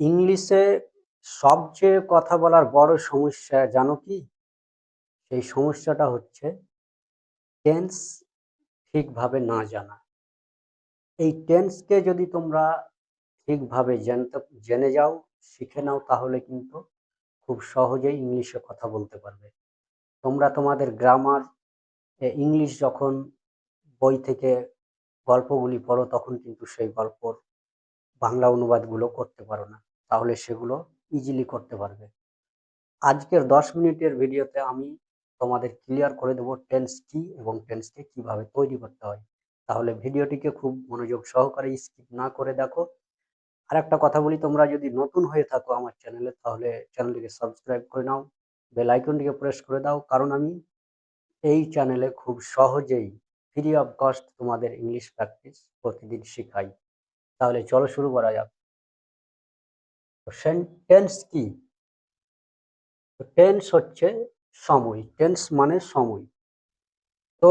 ইংলিশে সবচেয়ে কথা বলার বড় সমস্যা জানো কি? সেই সমস্যাটা হচ্ছে টেন্স ঠিকভাবে না জানা। এই টেন্সকে যদি তোমরা ঠিকভাবে জানতে, জেনে যাও, শিখে নাও, তাহলে কিন্তু খুব সহজেই ইংলিশে কথা বলতে পারবে। তোমরা তোমাদের গ্রামার ইংলিশ যখন বই থেকে গল্পগুলি পড়ো, তখন কিন্তু সেই গল্পর বাংলা অনুবাদগুলো করতে পারো না। তাহলে সেগুলো ইজিলি করতে পারবে। আজকের দশ মিনিটের ভিডিওতে আমি তোমাদের ক্লিয়ার করে দেবো টেন্স কি এবং টেন্সকে কীভাবে তৈরি করতে হয়। তাহলে ভিডিওটিকে খুব মনোযোগ সহকারে স্কিপ না করে দেখো। আর একটা কথা বলি, তোমরা যদি নতুন হয়ে থাকো আমার চ্যানেলে তাহলে চ্যানেলটিকে সাবস্ক্রাইব করে নাও বেল আইকনটিকে প্রেস করে দাও। কারণ আমি এই চ্যানেলে খুব সহজেই ফ্রি অফ কস্ট তোমাদের ইংলিশ প্র্যাকটিস প্রতিদিন শেখাই। তাহলে চলো শুরু করা যাক। টেন্স কি? টেন্স হচ্ছে সময়। টেন্স মানে সময়। তো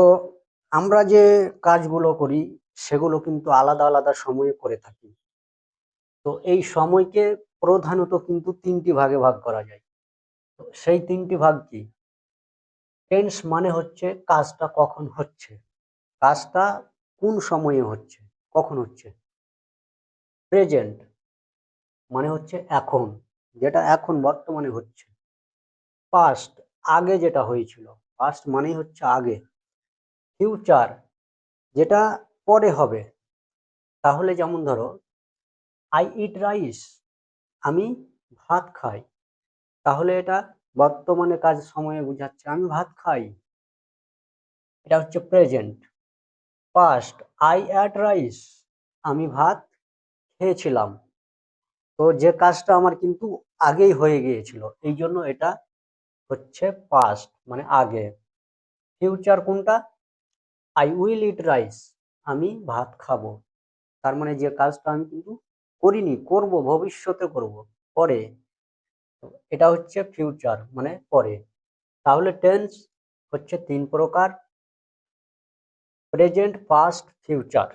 আমরা যে কাজগুলো করি, সেগুলো কিন্তু আলাদা আলাদা সময়ে করে থাকি। তো এই সময়কে প্রধানত কিন্তু তিনটি ভাগে ভাগ করা যায়। সেই তিনটি ভাগ কি? টেন্স মানে হচ্ছে কাজটা কখন হচ্ছে। কাজটা কোন সময়ে হচ্ছে? কখন হচ্ছে? প্রেজেন্ট মানে হচ্ছে এখন, যেটা এখন বর্তমানে হচ্ছে। পাস্ট আগে যেটা হয়েছিল। পাস্ট মানেই হচ্ছে আগে। ফিউচার যেটা পরে হবে। তাহলে যেমন ধরো আই ইট রাইস আমি ভাত খাই। তাহলে এটা বর্তমানে কাজ সময়ে বুঝাচ্ছে, আমি ভাত খাই। এটা হচ্ছে present past I ate rice. আমি ভাত খেয়েছিলাম। তো যে কাজটা আমার কিন্তু আগেই হয়ে গিয়েছিল, এই জন্য এটা হচ্ছে পাস্ট মানে আগে। ফিউচার কোনটা? I will eat rice. আমি ভাত খাব। তার মানে যে কাজটা আমি কিন্তু করিনি, করব, ভবিষ্যতে করব, পরে। এটা হচ্ছে ফিউচার মানে পরে। তাহলে টেন্স হচ্ছে তিন প্রকার। প্রেজেন্ট পাস্ট ফিউচার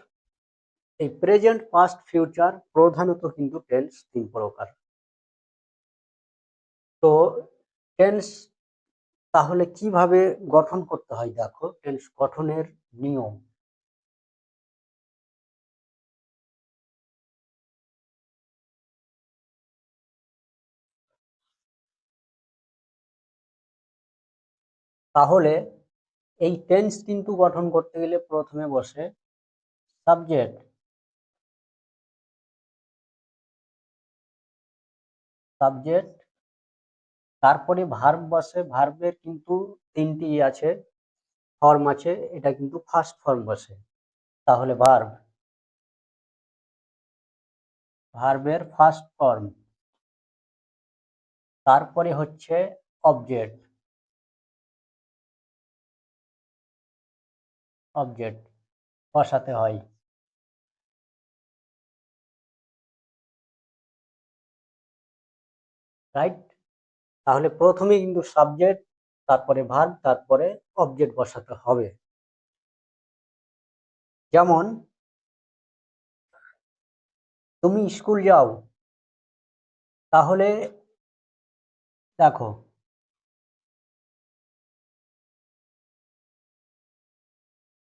এই প্রেজেন্ট পাস্ট ফিউচার প্রধানত কিন্তু টেন্স তিন প্রকার। তো টেন্স তাহলে কীভাবে গঠন করতে হয় দেখো টেন্স গঠনের নিয়ম। তাহলে এই টেন্স কিন্তু গঠন করতে গেলে প্রথমে বসে সাবজেক্ট সাবজেক্ট তারপরে ভার্ব বসে ভার্বের কিন্তু তিনটি আছে ফর্ম আছে, এটা কিন্তু ফার্স্ট ফর্ম বসে। তাহলে ভার্ব ভার্বের ফার্স্ট ফর্ম তারপরে হচ্ছে অবজেক্ট অবজেক্ট বসাতে হয়। রাইট তাহলে প্রথমে কিন্তু সাবজেক্ট তারপরে ভার্ব তারপরে অবজেক্ট বসাতে হবে। যেমন, তুমি স্কুল যাও, তাহলে দেখো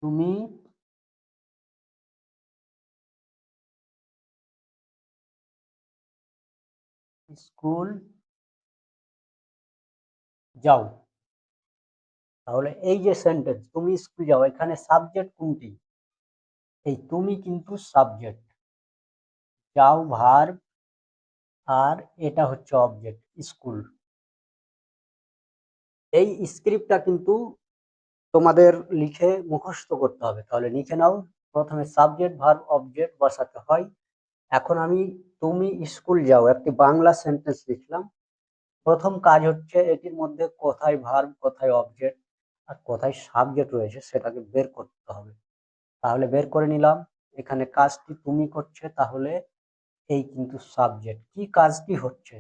তুমি স্কুল যাও তাহলে এই যে সেন্টেন্স তুমি স্কুল যাও এখানে সাবজেক্ট কোনটি? এই তুমি কিন্তু সাবজেক্ট যাও ভার্ব আর এটা হচ্ছে অবজেক্ট স্কুল। এই স্ক্রিপ্টটা কিন্তু তোমাদের লিখে মুখস্থ করতে হবে। তাহলে লিখে নাও, প্রথমে সাবজেক্ট ভার্ব অবজেক্ট বসাতে হয়। এখন আমি, তুমি স্কুল যাও। একটি বাংলা সেন্টেন্স লিখলাম। প্রথম কাজ হচ্ছে এটির মধ্যে কোথায় ভার্ব কোথায় অবজেক্ট আর কোথায় সাবজেক্ট রয়েছে সেটাকে বের করতে হবে। তাহলে বের করে নিলাম। এখানে কাজটি তুমি করছে, তাহলে এই কিন্তু সাবজেক্ট কি কাজটি হচ্ছে?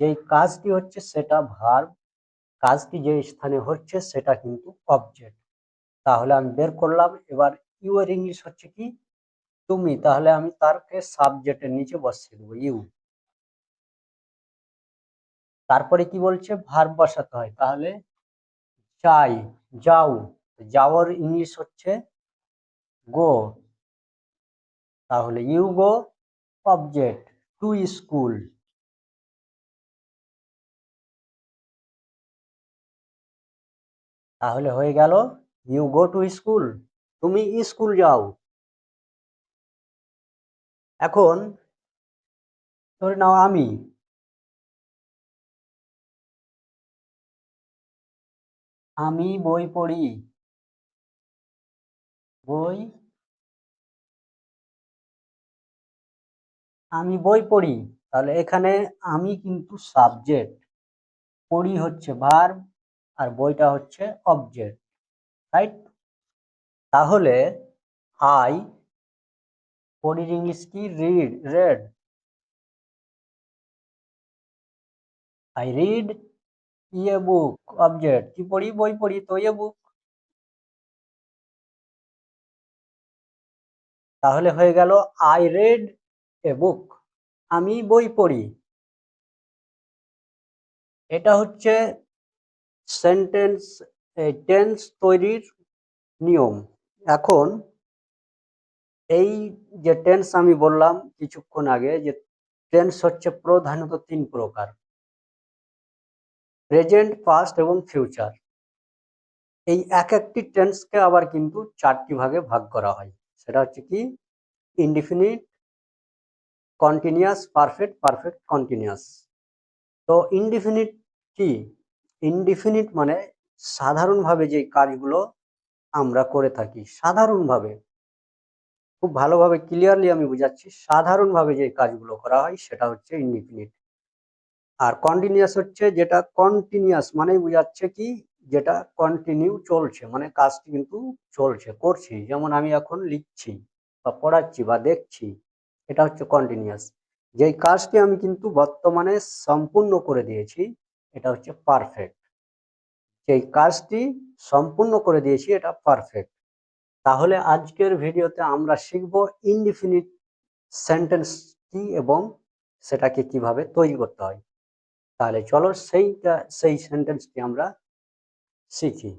যেই কাজটি হচ্ছে সেটা ভার্ব কাজটি যে স্থানে হচ্ছে সেটা কিন্তু অবজেক্ট তাহলে আমি বের করলাম, এবার ইউ এর ইংলিশ হচ্ছে কি? তুমি, তাহলে আমি তারকে সাবজেক্টের নিচে বসিয়ে দেবো ইউ তারপরে কি বলছে? ভার্ব বসাতে হয়। তাহলে চাই যাও। যাওয়ার ইংলিশ হচ্ছে গো তাহলে you go object to school তাহলে হয়ে গেল ইউ গো টু স্কুল তুমি স্কুল যাও। এখন ধরে নাও আমি। আমি বই পড়ি। বই? আমি বই পড়ি, তাহলে এখানে আমি কিন্তু সাবজেক্ট পড়ি হচ্ছে ভার্ব আর বইটা হচ্ছে অবজেক্ট রাইট তাহলে আই পড়ির ইংলিশ কি? রিড রেড আই রিড ইয়ে বুক অবজেক্ট কি পড়ি? বই পড়ি, তো ইয়ে বুক তাহলে হয়ে গেল আই রেড এ বুক আমি বই পড়ি। এটা হচ্ছে সেন্টেন্স টেন্স তৈরির নিয়ম। এখন, এই যে টেন্স আমি বললাম কিছুক্ষণ আগে, যে টেন্স হচ্ছে প্রধানত তিন প্রকার। প্রেজেন্ট পাস্ট এবং ফিউচার এই এক একটি টেন্সকে আবার কিন্তু চারটি ভাগে ভাগ করা হয়। সেটা হচ্ছে কি? Indefinite continuous perfect perfect continuous তো ইনডিফিনিট কি? ইনডিফিনিট মানে সাধারণভাবে যে কাজগুলো আমরা করে থাকি, সাধারণভাবে। খুব ভালোভাবে ক্লিয়ারলি আমি বুঝাচ্ছি, সাধারণভাবে যে কাজগুলো করা হয় সেটা হচ্ছে ইনডিফিনিট আর কন্টিনিউয়াস হচ্ছে যেটা কন্টিনিউয়াস মানেই বোঝাচ্ছে কি, যেটা কন্টিনিউ চলছে মানে কাজটি কিন্তু চলছে, করছি। যেমন আমি এখন লিখছি বা পড়াচ্ছি বা দেখছি, এটা হচ্ছে কন্টিনিউয়াস যেই কাজটি আমি কিন্তু বর্তমানে সম্পূর্ণ করে দিয়েছি এটা হচ্ছে পারফেক্ট যেই কাজটি সম্পূর্ণ করে দিয়েছি, এটা পারফেক্ট তাহলে আজকের ভিডিওতে আমরা শিখব ইনডিফিনিট সেন্টেন্স কি এবং সেটাকে কীভাবে তৈরি করতে হয়। তাহলে চলো সেইটা, সেই সেন্টেন্সটি আমরা শিখি।